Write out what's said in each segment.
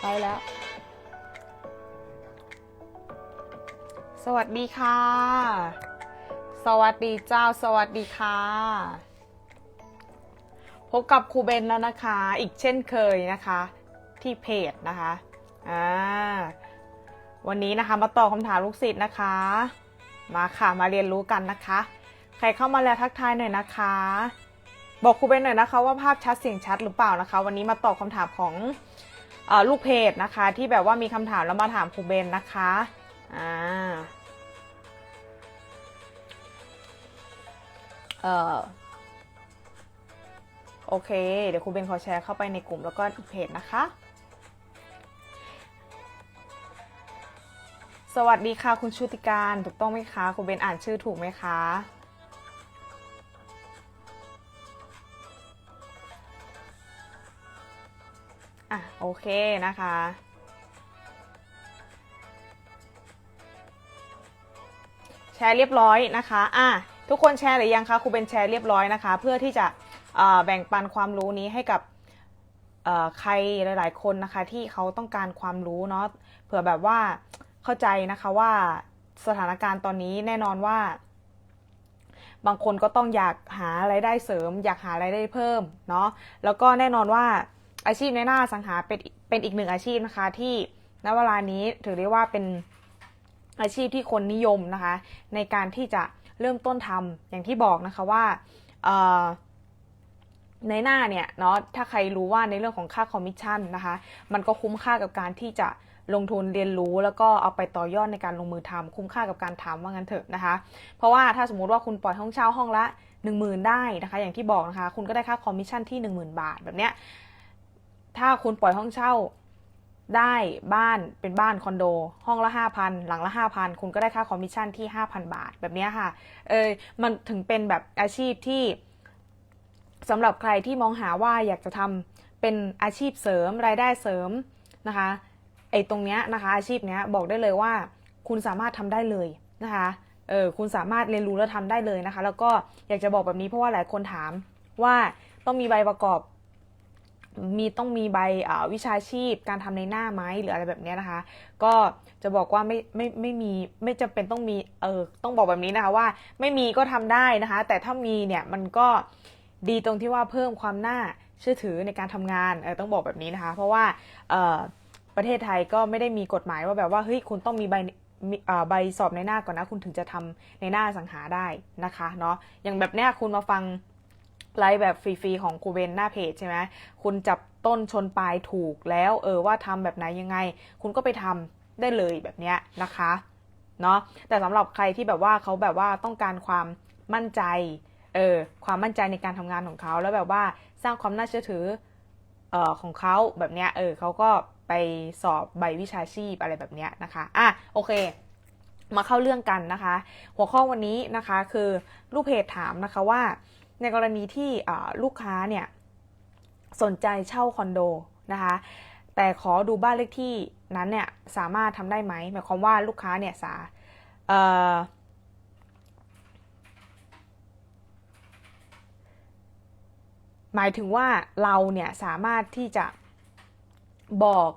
ไปแล้ว สวัสดีค่ะ สวัสดีเจ้า สวัสดีค่ะ พบกับครูเบนแล้วนะคะ อีกเช่นเคยนะคะ ที่เพจนะคะ อ่า วันนี้นะคะมาตอบคำถามลูกศิษย์นะคะ มาค่ะ มาเรียนรู้กันนะคะ ใครเข้ามาแล้วทักทายหน่อยนะคะ บอกครูเบนหน่อยนะคะ ว่าภาพชัดเสียงชัดหรือเปล่านะคะ วันนี้มาตอบคำถามของอลูกเพจนะคะ ที่แบบว่ามีคำถามแล้วมาถามครูเบนนะคะอ่าเออโอเค เดี๋ยวครูเบนขอแชร์เข้าไปในกลุ่มแล้วก็อีกเพจนะคะ สวัสดีค่ะคุณชุติการถูกต้องไหมคะครูเบนอ่านชื่อถูกไหมคะ อะโอเคนะคะ แชร์เรียบร้อยนะคะอะทุกคนแชร์หรือยังคะครูเบนแชร์เรียบร้อยนะคะ เพื่อที่จะแบ่งปันความรู้นี้ให้กับใครหลาย ๆ คนนะคะ ที่เขาต้องการความรู้เนาะเผื่อแบบว่าเข้าใจนะคะว่าสถานการณ์ตอนนี้แน่นอนว่า บางคนก็ต้องอยากหาไรายได้เสริม อยากหาไรายได้เพิ่มเนาะแล้วก็แน่นอนว่า อาชีพในหน้าสังหาเป็นเป็นอีกหนึ่งอาชีพนะคะ ที่ณเวลานี้ถือได้ว่าเป็นอาชีพที่คนนิยมนะคะ ในการที่จะเริ่มต้นทำอย่างที่บอกนะคะว่าในหน้าเนี่ยเนาะถ้าใครรู้ว่าในเรื่องของค่าคอมมิชชั่นนะคะ มันก็คุ้มค่ากับการที่จะลงทุนเรียนรู้แล้วก็เอาไปต่อยอดในการลงมือทำคุ้มค่ากับการทำว่างั้นเถอะนะคะ เพราะว่าถ้าสมมุติว่าคุณปล่อยห้องเช่าห้องละ 1 0,000 ได้นะคะ อย่างที่บอกนะคะ คุณก็ได้ค่าคอมมิชชั่นที่ 10,000 บาทแบบเนี้ย ถ้าคุณปล่อยห้องเช่า ได้บ้านเป็นบ้านคอนโด ห้องละ5,000หลังละ5,000คุณก็ได้ค่าคอมมิชชั่นที่5,000บาทแบบนี้ค่ะ เออมันถึงเป็นแบบอาชีพที่สำหรับใครที่มองหาว่าอยากจะทำเป็นอาชีพเสริมรายได้เสริมนะคะไอ้ตรงเนี้ยนะคะ อาชีพเนี้ยบอกได้เลยว่า คุณสามารถทำได้เลยนะคะเออคุณสามารถเรียนรู้และทำได้เลยนะคะ แล้วก็อยากจะบอกแบบนี้เพราะว่าหลายคนถามว่าต้องมีใบประกอบ มีต้องมีใบวิชาชีพการทำในหน้าไหมหรืออะไรแบบนี้นะคะ ก็จะบอกว่าไม่ไม่ไม่มีไม่จำเป็นต้องมีเออต้องบอกแบบนี้นะคะว่าไม่มีก็ทำได้นะคะ แต่ถ้ามีเนี่ยมันก็ดีตรงที่ว่าเพิ่มความน่าเชื่อถือในการทำงานเออต้องบอกแบบนี้นะคะ เพราะว่าเออประเทศไทยก็ไม่ได้มีกฎหมายว่าแบบว่าเฮ้ยคุณต้องมีใบใบสอบในหน้าก่อนนะ คุณถึงจะทำในหน้าสังหาได้นะคะเนาะอย่างแบบเนี้ยคุณมาฟัง ไลฟ์แบบฟรีๆของครูเบนหน้าเพจใช่ไหมคุณจับต้นชนปลายถูกแล้วเออว่าทำแบบไหนยังไง คุณก็ไปทำได้เลยแบบเนี้ยนะคะเนาะแต่สำหรับใครที่แบบว่าเขาแบบว่าต้องการความมั่นใจเออความมั่นใจในการทำงานของเขาแล้วแบบว่าสร้างความน่าเชื่อถือเอ่อของเขาแบบเนี้ยเออเขาก็ไปสอบใบวิชาชีพอะไรแบบเนี้ยนะคะอะโอเค มาเข้าเรื่องกันนะคะ หัวข้อวันนี้นะคะคือลูกเพจถามนะคะว่า ในกรณีที่ลูกค้าเนี่ยสนใจเช่าคอนโดนะคะแต่ขอดูบ้านเลขที่นั้นเนี่ยสามารถทำได้ไหมหมายความว่าลูกค้าเนี่ยสาหมายถึงว่าเราเนี่ยสามารถที่จะบอก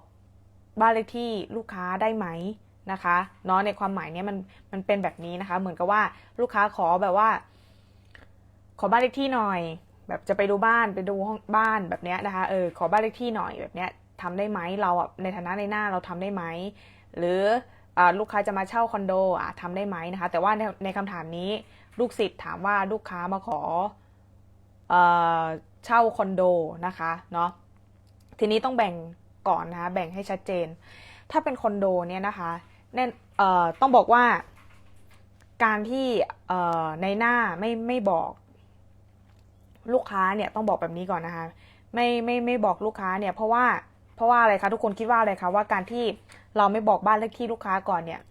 บ้านเลขที่ลูกค้าได้ไหมนะคะเนาะในความหมายเนี้ยมันมันเป็นแบบนี้นะคะ เหมือนกับว่าลูกค้าขอแบบว่า อบ้านเลขที่หน่อย แบบจะไปดูบ้านไปดูห้องบ้านแบบเนี้ยนะคะ เออ ขอบ้านเลขที่หน่อยแบบเนี้ยทำได้ไหมเราในฐานะในหน้าเราทำได้ไหมหรืออลูกค้าจะมาเช่าคอนโดอะทำได้ไหมนะคะ แต่ว่าในในคำถามนี้ลูกศิษย์ถามว่าลูกค้ามาขอเอเช่าคอนโดนะคะเนาะทีนี้ต้องแบ่งก่อนนะคะแบ่งให้ชัดเจน ถ้าเป็นคอนโดเนี่ยนะคะแน่นเอ่อต้องบอกว่าการที่ในหน้าไม่ไม่บอก ลูกค้าเนี่ยต้องบอกแบบนี้ก่อนนะคะ ไม่ไม่ไม่บอกลูกค้าเนี่ยเพราะว่าเพราะว่าอะไรคะทุกคนคิดว่าอะไรคะว่าการที่เราไม่บอกบ้านเลขที่ลูกค้าก่อนเนี่ย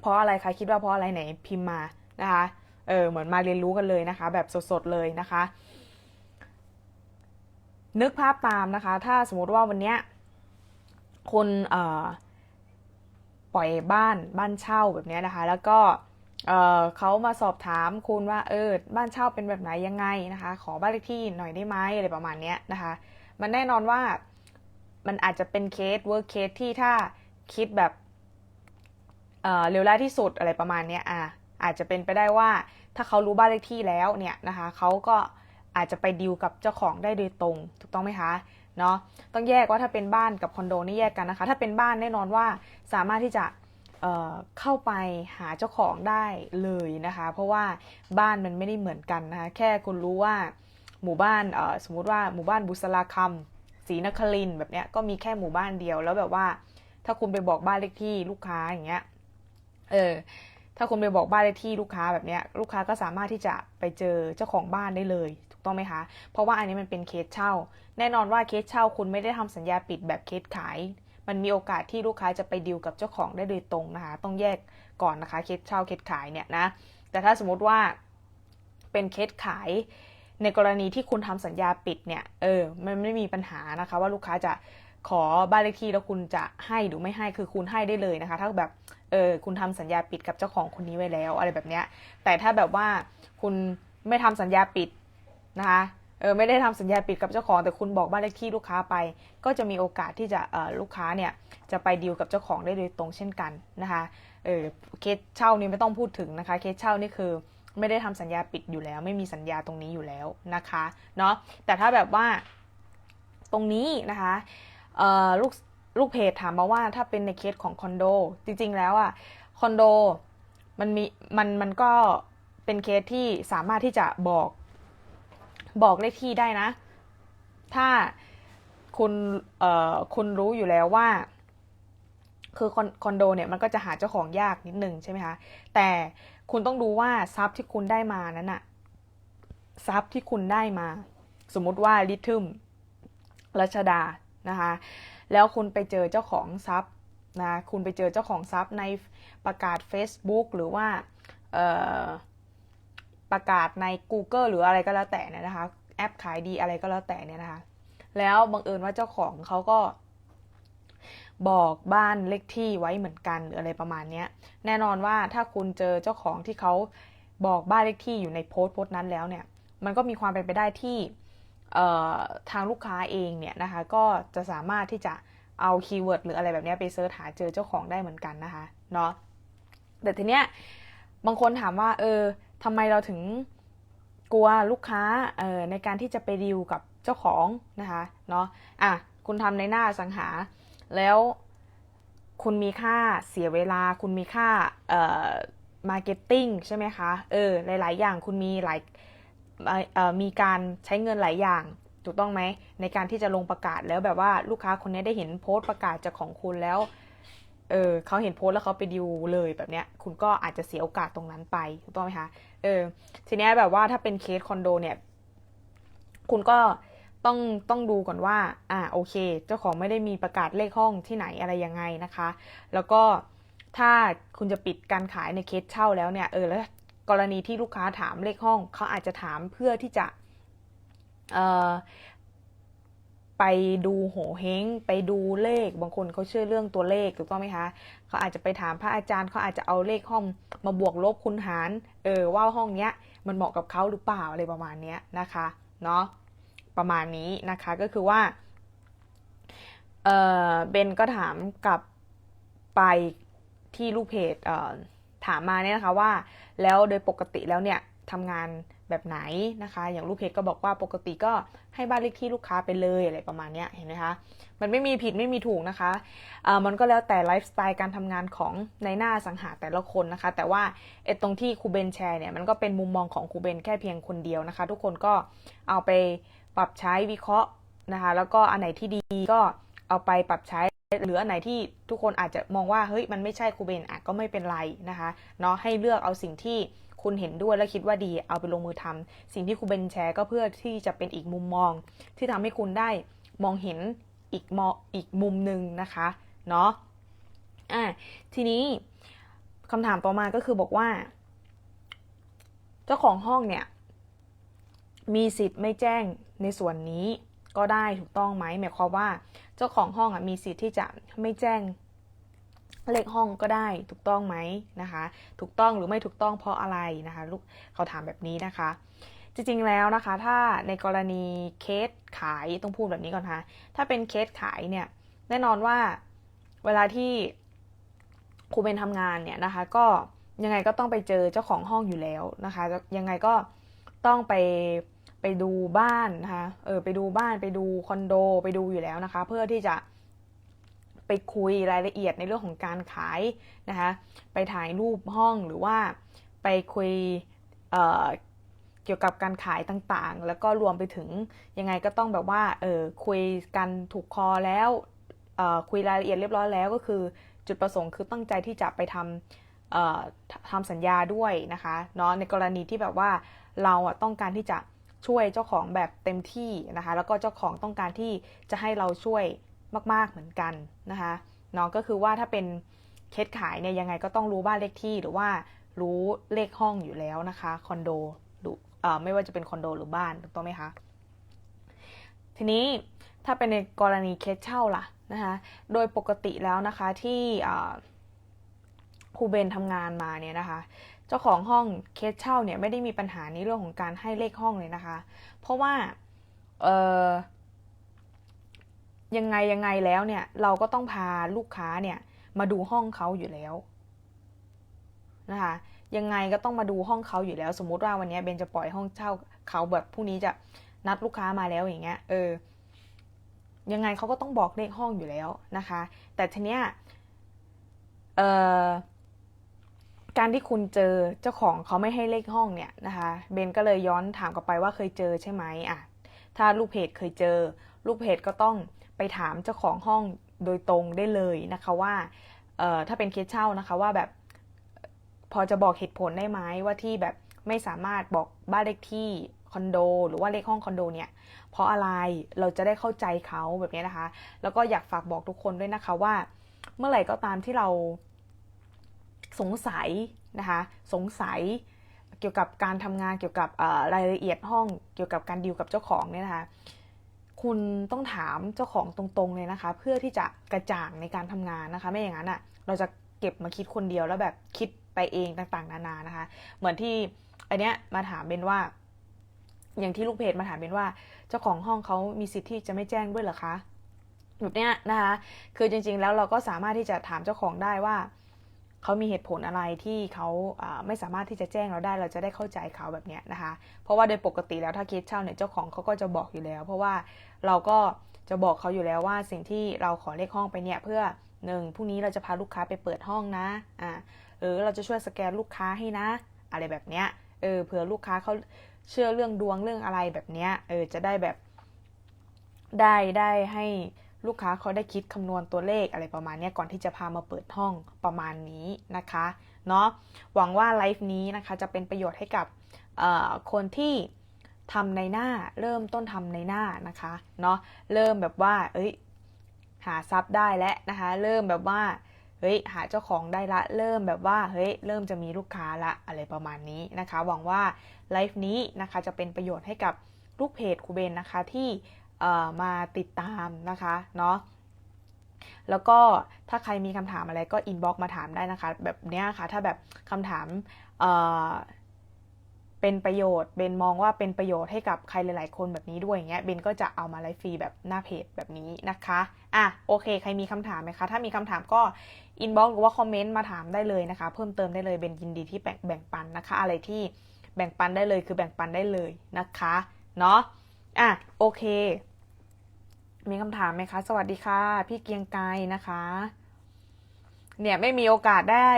เพราะอะไรคะคิดว่าเพราะอะไรไหนพิมพ์มานะคะเออเหมือนมาเรียนรู้กันเลยนะคะ แบบสดๆเลยนะคะ นึกภาพตามนะคะ ถ้าสมมติว่าวันเนี้ยคนเอ่อปล่อยบ้านบ้านเช่าแบบเนี้ยนะคะ แล้วก็ เเขามาสอบถามคุณว่าเออบ้านเช่าเป็นแบบไหนยังไงนะคะ ขอบ้านเลขที่หน่อยได้ไหมอะไรประมาณเนี้ยนะคะ มันแน่นอนว่ามันอาจจะเป็นเคสเวิร์กเคสที่ถ้าคิดแบบเเร็วร้ายที่สุดอะไรประมาณเนี้ยอะอาจจะเป็นไปได้ว่าถ้าเขารู้บ้านเลขที่แล้วเนี่ยนะคะเขาก็อาจจะไปดีลกับเจ้าของได้โดยตรง ถูกต้องไหมคะเนาะต้องแยกว่าถ้าเป็นบ้านกับคอนโดนี่แยกกันนะคะ ถ้าเป็นบ้านแน่นอนว่าสามารถที่จะ เข้าไปหาเจ้าของได้เลยนะคะ เพราะว่าบ้านมันไม่ได้เหมือนกันนะคะแค่คุณรู้ว่าหมู่บ้านสมมุติว่าหมู่บ้านบุษราคำศรีนครินแบบเนี้ยก็มีแค่หมู่บ้านเดียวแล้วแบบว่า ถ้าคุณไปบอกบ้านเลขที่ลูกค้าอย่างเงี้ยเออถ้าคุณไปบอกบ้านเลขที่ลูกค้าแบบเนี้ยลูกค้าก็สามารถที่จะไปเจอเจ้าของบ้านได้เลย ถูกต้องไหมคะ เพราะว่าอันนี้มันเป็นเคสเช่า แน่นอนว่าเคสเช่าคุณไม่ได้ทำสัญญาปิดแบบเคสขาย มันมีโอกาสที่ลูกค้าจะไปดีลกับเจ้าของได้โดยตรงนะคะ ต้องแยกก่อนนะคะ เคสเช่าเคสขายเนี่ยนะ แต่ถ้าสมมติว่าเป็นเคสขายในกรณีที่คุณทำสัญญาปิดเนี่ย เออ มันไม่มีปัญหานะคะ ว่าลูกค้าจะขอบ้านเลขที่แล้วคุณจะให้หรือไม่ให้คือคุณให้ได้เลยนะคะ ถ้าแบบเออคุณทำสัญญาปิดกับเจ้าของคนนี้ไว้แล้ว อะไรแบบเนี้ยแต่ถ้าแบบว่าคุณไม่ทำสัญญาปิดนะคะ เออไม่ได้ทำสัญญาปิดกับเจ้าของแต่คุณบอกบ้านเลขที่ลูกค้าไป ก็จะมีโอกาสที่จะเออลูกค้าเนี่ยจะไปดีลกับเจ้าของได้โดยตรงเช่นกันนะคะเออเคสเช่านี่ไม่ต้องพูดถึงนะคะเคสเช่านี่คือไม่ได้ทำสัญญาปิดอยู่แล้ว ไม่มีสัญญาตรงนี้อยู่แล้วนะคะเนาะแต่ถ้าแบบว่าตรงนี้นะคะเออลูกลูกเพจถามมาว่าถ้าเป็นในเคสของคอนโดจริงๆแล้วอะคอนโดมันมีมันมันก็เป็นเคสที่สามารถที่จะบอก บอกเลขที่ได้นะ ถ้าคุณเอ่อคุณรู้อยู่แล้วว่า คือคอนคอนโดเนี่ยมันก็จะหาเจ้าของยากนิดนึงใช่ไหมคะแต่คุณต้องดูว่าทรัพย์ที่คุณได้มานั้นอะทรัพย์ที่คุณได้มา สมมุติว่าลิทึมรัชดานะคะแล้วคุณไปเจอเจ้าของทรัพย์นะคุณไปเจอเจ้าของทรัพย์ในประกาศ Facebook หรือว่าเอ่อ ประกาศใน Google หรืออะไรก็แล้วแต่นะคะ แอปขายดีอะไรก็แล้วแต่เนี่ยนะคะ แล้วบังเอิญว่าเจ้าของเขาก็บอกบ้านเลขที่ไว้เหมือนกันหรืออะไรประมาณนี้แน่นอนว่าถ้าคุณเจอเจ้าของที่เขาบอกบ้านเลขที่อยู่ในโพสต์โพสต์นั้นแล้วเนี่ย มันก็มีความเป็นไปได้ที่ทางลูกค้าเองเนี่ยนะคะ ก็จะสามารถที่จะเอาคีย์เวิร์ดหรืออะไรแบบนี้ไปเซิร์ชหาเจอเจ้าของได้เหมือนกันนะคะเนาะแต่ทีเนี้ยบางคนถามว่าเออ ทำไมเราถึงกลัวลูกค้าในการที่จะไปดีลกับเจ้าของนะคะเนาะอะคุณทำในหน้าสังหา แล้วคุณมีค่าเสียเวลา คุณมีค่าเอ่อมาร์เก็ตติ้งใช่ไหมคะเออหลาย ๆ อย่างคุณมีหลายเอ่อมีการใช้เงินหลายอย่างถูกต้องไหมในการที่จะลงประกาศแล้วแบบว่าลูกค้าคนนี้ได้เห็นโพสต์ประกาศจากของคุณแล้ว เออเขาเห็นโพสต์แล้วเขาไปดิวเลยแบบเนี้ย คุณก็อาจจะเสียโอกาสตรงนั้นไปถูกต้องไหมคะเออทีเนี้ยแบบว่าถ้าเป็นเคสคอนโดเนี่ย คุณก็ต้องต้องดูก่อนว่า อ่าโอเค เจ้าของไม่ได้มีประกาศเลขห้องที่ไหนอะไรยังไงนะคะ แล้วก็ถ้าคุณจะปิดการขายในเคสเช่าแล้วเนี่ยเออแล้วกรณีที่ลูกค้าถามเลขห้องเขาอาจจะถามเพื่อที่จะเอ่อ ไปดูโหเฮงไปดูเลข บางคนเขาเชื่อเรื่องตัวเลขถูกต้องไหมคะเขาอาจจะไปถามพระอาจารย์เขาอาจจะเอาเลขห้องมาบวกลบคูณหารเออว่าห้องเนี้ยมันเหมาะกับเขาหรือเปล่าอะไรประมาณเนี้ยนะคะเนาะประมาณนี้นะคะก็คือว่าเออเบนก็ถามกลับไปที่ลูกเพจเออถามมาเนี่ยนะคะว่าแล้วโดยปกติแล้วเนี่ยทำงาน แบบไหนนะคะ อย่างลูกเพจก็บอกว่าปกติก็ให้บ้านเลขที่ลูกค้าไปเลยอะไรประมาณนี้เห็นไหมคะ มันไม่มีผิดไม่มีถูกนะคะะมันก็แล้วแต่ไลฟ์สไตล์การทำงานของในหน้าสังหาแต่ละคนนะคะ แต่ว่าไอ้ตรงที่ครูเบนแชร์เนี่ยมันก็เป็นมุมมองของครูเบนแค่เพียงคนเดียวนะคะ ทุกคนก็เอาไปปรับใช้วิเคราะห์นะคะ แล้วก็อันไหนที่ดีก็เอาไปปรับใช้หรืออันไหนที่ทุกคนอาจจะมองว่าเฮ้ยมันไม่ใช่ครูเบนอะก็ไม่เป็นไรนะคะเนาะให้เลือกเอาสิ่งที่ คุณเห็นด้วยและคิดว่าดีเอาไปลงมือทำสิ่งที่ครูเบนแชร์ก็เพื่อที่จะเป็นอีกมุมมอง ที่ทำให้คุณได้มองเห็นอีกมออีกมุมหนึ่งนะคะเนาะอะทีนี้คำถามต่อมาก็คือบอกว่า เจ้าของห้องเนี่ย มีสิทธิ์ไม่แจ้งในส่วนนี้ก็ได้ถูกต้องไหมหมายความว่า เจ้าของห้องอะมีสิทธิ์ที่จะไม่แจ้ง เลขห้องก็ได้ถูกต้องไหมนะคะ ถูกต้องหรือไม่ถูกต้องเพราะอะไรนะคะลูกเขาถามแบบนี้นะคะ จริงๆแล้วนะคะ ถ้าในกรณีเคสขายต้องพูดแบบนี้ก่อนค่ะถ้าเป็นเคสขายเนี่ยแน่นอนว่าเวลาที่ครูเบนทำงานเนี่ยนะคะ ก็ยังไงก็ต้องไปเจอเจ้าของห้องอยู่แล้วนะคะ ยังไงก็ต้องไปไปดูบ้านนะคะเออไปดูบ้านไปดูคอนโด ไปดูอยู่แล้วนะคะ เพื่อที่จะ ไปคุยรายละเอียดในเรื่องของการขายนะคะไปถ่ายรูปห้องหรือว่าไปคุยเเกี่ยวกับการขายต่างๆ แล้วก็รวมไปถึงยังไงก็ต้องแบบว่าเออคุยกันถูกคอแล้วคุยรายละเอียดเรียบร้อยแล้วก็คือจุดประสงค์คือตั้งใจที่จะไปทำทำสัญญาด้วยนะคะเนาะในกรณีที่แบบว่าเราอะต้องการที่จะช่วยเจ้าของแบบเต็มที่นะคะ แล้วก็เจ้าของต้องการที่จะให้เราช่วย มาก ๆเหมือนกันนะคะเนาะก็คือว่าถ้าเป็นเคสขายเนี่ยยังไงก็ต้องรู้บ้านเลขที่หรือว่ารู้เลขห้องอยู่แล้วนะคะคอนโดหรือไม่ว่าจะเป็นคอนโดหรือบ้านถูกต้องไหมคะทีนี้ถ้าเป็นในกรณีเคสเช่าล่ะนะคะโดยปกติแล้วนะคะที่ครูเบนทำงานมาเนี่ยนะคะ เจ้าของห้องเคสเช่าเนี่ยไม่ได้มีปัญหาในเรื่องของการให้เลขห้องเลยนะคะ เพราะว่าเยังไงยังไงแล้วเนี่ย เราก็ต้องพาลูกค้าเนี่ย มาดูห้องเขาอยู่แล้วนะคะยังไงก็ต้องมาดูห้องเขาอยู่แล้ว สมมุติว่าวันนี้เบนจะปล่อยห้องเช่าเขาแบบพรุ่งนี้จะนัดลูกค้ามาแล้วอย่างเงี้ยเออยังไงเขาก็ต้องบอกเลขห้องอยู่แล้วนะคะ แต่ทีเนี้ยเอ่อการที่คุณเจอเจ้าของเขาไม่ให้เลขห้องเนี่ยนะคะเบนก็เลยย้อนถามกลับไปว่าเคยเจอใช่ไหมอะถ้าลูกเพจเคยเจอ ลูกเพจก็ต้อง ไปถามเจ้าของห้องโดยตรงได้เลยนะคะว่าถ้าเป็นเคสเช่านะคะว่าแบบพอจะบอกเหตุผลได้ไหมว่าที่แบบไม่สามารถบอกบ้านเลขที่คอนโดหรือว่าเลขห้องคอนโดเนี่ยเพราะอะไรเราจะได้เข้าใจเขาแบบนี้นะคะ แล้วก็อยากฝากบอกทุกคนด้วยนะคะว่า เมื่อไหร่ก็ตามที่เราสงสัยนะคะ สงสัยเกี่ยวกับการทำงานเกี่ยวกับรายละเอียดห้องเกี่ยวกับการดีลกับเจ้าของเนี่ยนะคะ คุณต้องถามเจ้าของตรงๆเลยนะคะ เพื่อที่จะกระจ่างในการทำงานนะคะ ไม่อย่างนั้นอะเราจะเก็บมาคิดคนเดียวแล้วแบบคิดไปเองต่างๆ นานานะคะ เหมือนที่อันเนี้ยมาถามเบนว่า อย่างที่ลูกเพจมาถามเบนว่า เจ้าของห้องเขามีสิทธิ์ที่จะไม่แจ้งด้วยเหรอคะแบบเนี้ยนะคะ คือจริง ๆ แล้วเราก็สามารถที่จะถามเจ้าของได้ว่า เขามีเหตุผลอะไรที่เขาไม่สามารถที่จะแจ้งเราได้เราจะได้เข้าใจเขาแบบนี้นะคะ เพราะว่าโดยปกติแล้วถ้าเคสเช่าเนี่ยเจ้าของเขาก็จะบอกอยู่แล้ว เพราะว่าเราก็จะบอกเขาอยู่แล้วว่าสิ่งที่เราขอเลขห้องไปเนี่ยเพื่อหนึ่งพรุ่งนี้เราจะพาลูกค้าไปเปิดห้องนะอ่าหรือเราจะช่วยสแกนลูกค้าให้นะ อะไรแบบเนี้ยเออเผื่อลูกค้าเขาเชื่อเรื่องดวงเรื่องอะไรแบบเนี้ยเออจะได้แบบได้ได้ให้ ลูกค้าเขาได้คิดคำนวณตัวเลขอะไรประมาณนี้ก่อนที่จะพามาเปิดห้องประมาณนี้นะคะเนาะหวังว่าไลฟ์นี้นะคะจะเป็นประโยชน์ให้กับคนที่ทำในหน้าเริ่มต้นทำในหน้านะคะเนาะเริ่มแบบว่า เอ้ยหาซับได้แล้วนะคะ เริ่มแบบว่าเฮ้ยหาเจ้าของได้ละ เริ่มแบบว่าเฮ้ยเริ่มจะมีลูกค้าละอะไรประมาณนี้นะคะ หวังว่าไลฟ์นี้นะคะจะเป็นประโยชน์ให้กับลูกเพจครูเบนนะคะที่ มาติดตามนะคะเนาะแล้วก็ถ้าใครมีคำถามอะไรก็อินบ็อกมาถามได้นะคะ แบบเนี้ยค่ะ ถ้าแบบคำถามเเป็นประโยชน์เบนมองว่าเป็นประโยชน์ให้กับใครหลาย ๆ คนแบบนี้ด้วยอย่างเงี้ยเบนก็จะเอามาไลฟ์ฟรีแบบหน้าเพจแบบนี้นะคะอะโอเค ใครมีคำถามไหมคะ ถ้ามีคำถามก็อินบ็อกหรือว่าคอมเมนต์มาถามได้เลยนะคะ เพิ่มเติมได้เลยเบนยินดีที่แบ่งแบ่งปันนะคะ อะไรที่แบ่งปันได้เลยคือแบ่งปันได้เลยนะคะเนาะอะโอเค มีคำถามไหมคะ สวัสดีค่ะ พี่เกียงไกรนะคะ เนี่ยไม่มีโอกาสได้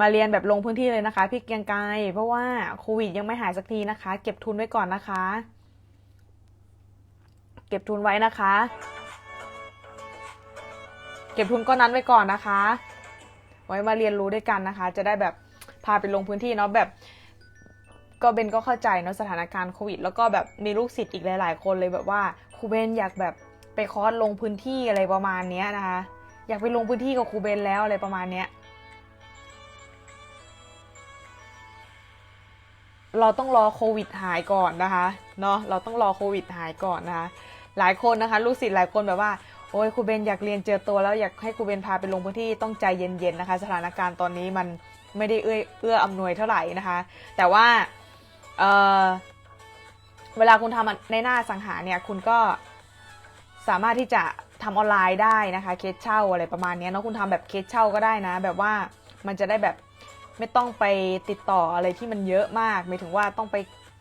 มาเรียนแบบลงพื้นที่เลยนะคะ พี่เกียงไกรเพราะว่าโควิดยังไม่หายสักทีนะคะ เก็บทุนไว้ก่อนนะคะ เก็บทุนไว้นะคะ เก็บทุนก้อนนั้นไว้ก่อนนะคะ ไว้มาเรียนรู้ด้วยกันนะคะ จะได้แบบพาไปลงพื้นที่เนาะแบบ ก็เบนก็เข้าใจเนาะสถานการณ์โควิด แล้วก็แบบมีลูกศิษย์อีกหลาย ๆ คนเลยแบบว่า รูเบนอยากแบบไปคอร์สลงพื้นที่อะไรประมาณนี้นะคะ อยากไปลงพื้นที่กับครูเบนแล้วอะไรประมาณเนี้ยเราต้องรอโควิดหายก่อนนะคะเนาะเราต้องรอโควิดหายก่อนนะคะหลายคนนะคะลูกศิษย์หลายคนแบบว่าโอ้ยครูเบนอยากเรียนเจอตัวแล้วอยากให้ครูเบนพาไปลงพื้นที่ต้องใจเย็นๆนะคะ สถานการณ์ตอนนี้มันไม่ได้เอื้อเอื้ออำนวยเท่าไหร่นะคะ แต่ว่าเอ่อ เวลาคุณทำในหน้าสังหาเนี่ยคุณก็สามารถที่จะทำออนไลน์ได้นะคะเคสเช่าอะไรประมาณนี้เนาะคุณทำแบบเคสเช่าก็ได้นะ แบบว่ามันจะได้แบบไม่ต้องไปติดต่ออะไรที่มันเยอะมากหมายถึงว่าต้องไป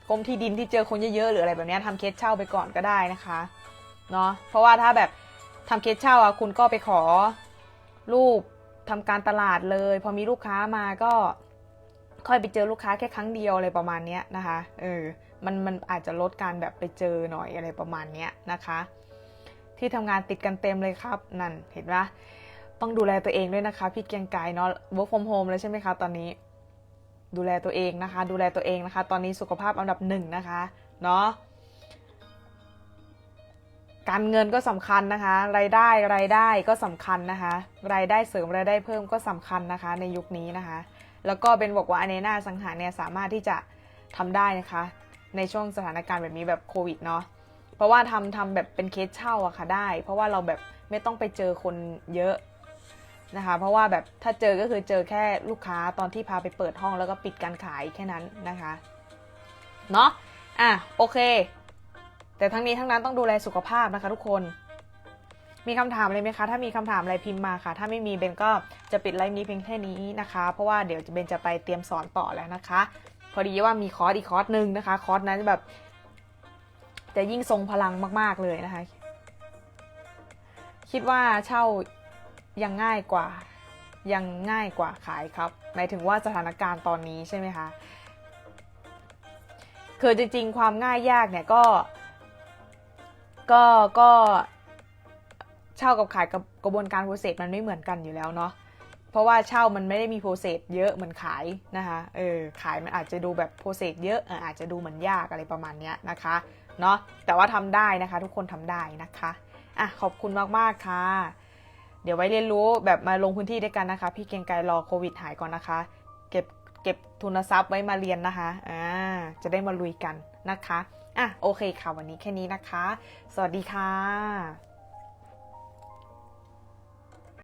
กรมที่ดินที่เจอคนเยอะๆหรืออะไรแบบนี้ทำเคสเช่าไปก่อนก็ได้นะคะเนาะเพราะว่าถ้าแบบทำเคสเช่าอะคุณก็ไปขอรูปทำการตลาดเลย พอมีลูกค้ามาก็ค่อยไปเจอลูกค้าแค่ครั้งเดียวอะไรประมาณนี้นะคะเออ มันมันอาจจะลดการแบบไปเจอหน่อยอะไรประมาณเนี้ยนะคะ ที่ทำงานติดกันเต็มเลยครับ นั่นเห็นปะต้องดูแลตัวเองด้วยนะคะ พี่เกียงไกรเนาะ work from home แล้วใช่ไหมคะตอนนี้ ดูแลตัวเองนะคะ ดูแลตัวเองนะคะ ตอนนี้สุขภาพอันดับหนึ่งนะคะเนาะการเงินก็สำคัญนะคะ รายได้รายได้ก็สำคัญนะคะ รายได้เสริมรายได้เพิ่มก็สำคัญนะคะ ในยุคนี้นะคะ แล้วก็เป็นบอกว่าในหน้าสังหารเนี่ยสามารถที่จะทำได้นะคะ ในช่วงสถานการณ์แบบนี้แบบโควิดเนาะเพราะว่าทำทำแบบเป็นเคสเช่าอะค่ะได้ เพราะว่าเราแบบไม่ต้องไปเจอคนเยอะนะคะ เพราะว่าแบบถ้าเจอก็คือเจอแค่ลูกค้าตอนที่พาไปเปิดห้องแล้วก็ปิดการขายแค่นั้นนะคะ เนาะอะโอเค แต่ทั้งนี้ทั้งนั้นต้องดูแลสุขภาพนะคะทุกคน มีคำถามอะไรไหมคะ ถ้ามีคำถามอะไรพิมพ์มาค่ะ ถ้าไม่มีเบนก็จะปิดไลฟ์นี้เพียงแค่นี้นะคะ เพราะว่าเดี๋ยวเบนจะไปเตรียมสอนต่อแล้วนะคะ พอดีว่ามีคอร์สอีกคอร์สหนึ่งนะคะ คอร์สนั้นแบบ จะยิ่งทรงพลังมาก ๆเลยนะคะ คิดว่าเช่ายังง่ายกว่า ยังง่ายกว่าขายครับหมายถึงว่าสถานการณ์ตอนนี้ใช่ไหมคะคือจริงๆ ความง่ายยากเนี่ยก็ ก็ก็เช่ากับขายกับกระบวนการโปรเซสมันไม่เหมือนกันอยู่แล้วเนาะ เพราะว่าเช่ามันไม่ได้มีโปรเซสเยอะเหมือนขายนะคะเออขายมันอาจจะดูแบบโปรเซสเยอะเอออาจจะดูเหมือนยากอะไรประมาณนี้นะคะเนาะแต่ว่าทำได้นะคะ ทุกคนทำได้นะคะอะขอบคุณมากๆค่ะ เดี๋ยวไว้เรียนรู้แบบมาลงพื้นที่ด้วยกันนะคะ พี่เกียงไกรรอโควิดหายก่อนนะคะ เก็บเก็บทุนทรัพย์ไว้มาเรียนนะคะอ่าจะได้มาลุยกันนะคะอะโอเคค่ะวันนี้แค่นี้นะคะ สวัสดีค่ะ